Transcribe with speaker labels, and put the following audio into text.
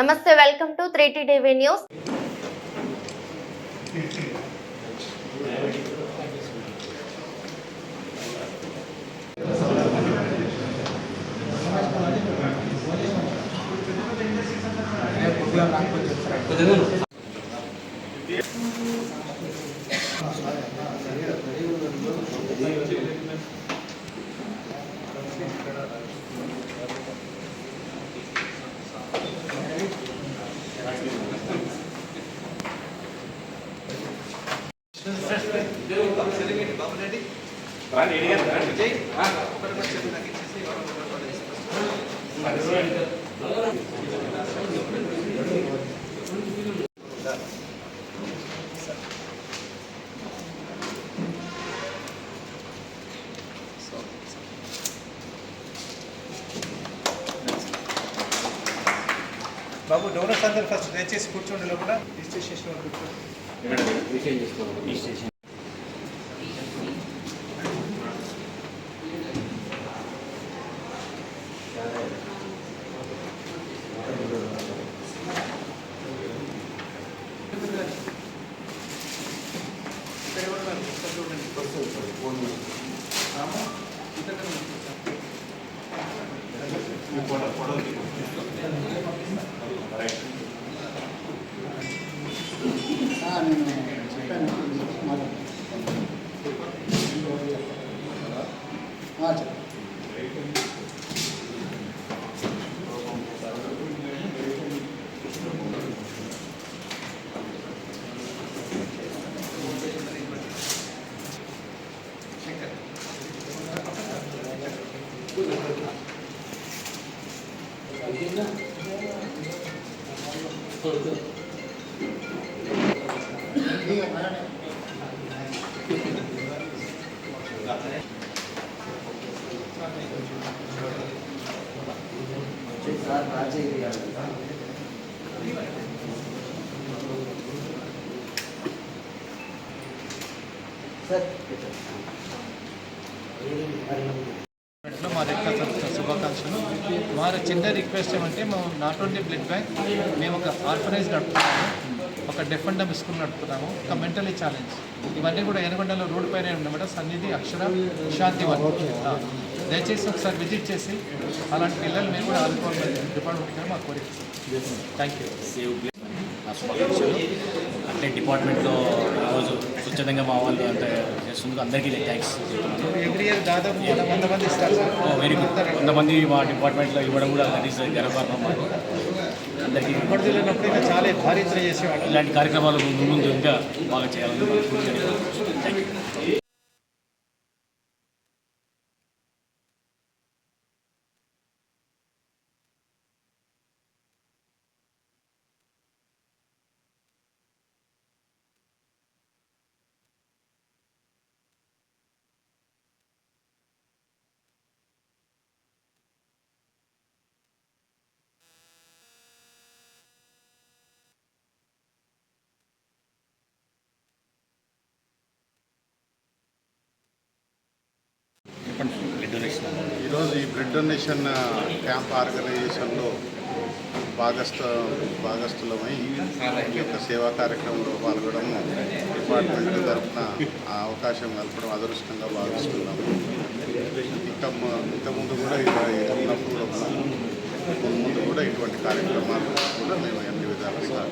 Speaker 1: నమస్తే welcome to three TV news
Speaker 2: Babu donors అందరు first దయచేసి కూర్చోండి లోపల. రిజిస్ట్రేషన్ కూర్చోండి. ఇక్కడ చూడండి. రాము, सर మా తరఫున శుభాకాంక్షలు. మా చిన్న రిక్వెస్ట్ ఏమంటే మేము నాట్ ఓన్లీ బ్లడ్ బ్యాంక్ మేము ఒక ఆర్ఫనైజ్ నడుపుతున్నాము ఒక డెఫ్ అండ్ డమ్ స్కూల్ నడుపుతున్నాము ఒక మెంటలీ ఛాలెంజ్. ఇవన్నీ కూడా ఎనగొండలో రోడ్ పైన ఉన్నమాట సన్నిధి అక్షర శాంతి వన్. దయచేసి ఒకసారి విజిట్ చేసి అలాంటి పిల్లలు మీరు కూడా ఆదుకోవాలని డిపార్ట్మెంట్ మా కోరిక. థ్యాంక్ యూ
Speaker 3: నా శుభాకాంక్షలు. అంటే డిపార్ట్మెంట్లో ఈరోజు స్వచ్ఛందంగా మా వాళ్ళు అంటే చేస్తున్నందుకు అందరికీ థ్యాంక్స్ చెప్తున్నాను. వెరీ గుడ్ కొంతమంది మా డిపార్ట్మెంట్లో ఇవ్వడం కూడా దట్ ఈస్ గర్వకారణం మాకు అందరికీ ఇలాంటి కార్యక్రమాలు ముందు ముందు ఇంకా బాగా చేయాలని థ్యాంక్ యూ
Speaker 4: ఈరోజు ఈ బ్లడ్ డొనేషన్ క్యాంప్ ఆర్గనైజేషన్లో భాగస్థ భాగస్థులమై ఈ యొక్క సేవా కార్యక్రమంలో పాల్గొనడం డిపార్ట్మెంట్ తరఫున ఆ అవకాశం కలపడం అదృష్టంగా భావిస్తున్నాము ఇంకా ఇంతకుముందు కూడా ఇలా ఉన్నప్పుడు ముందు కూడా ఇటువంటి కార్యక్రమాలు కూడా మేము అన్ని విధాలుగా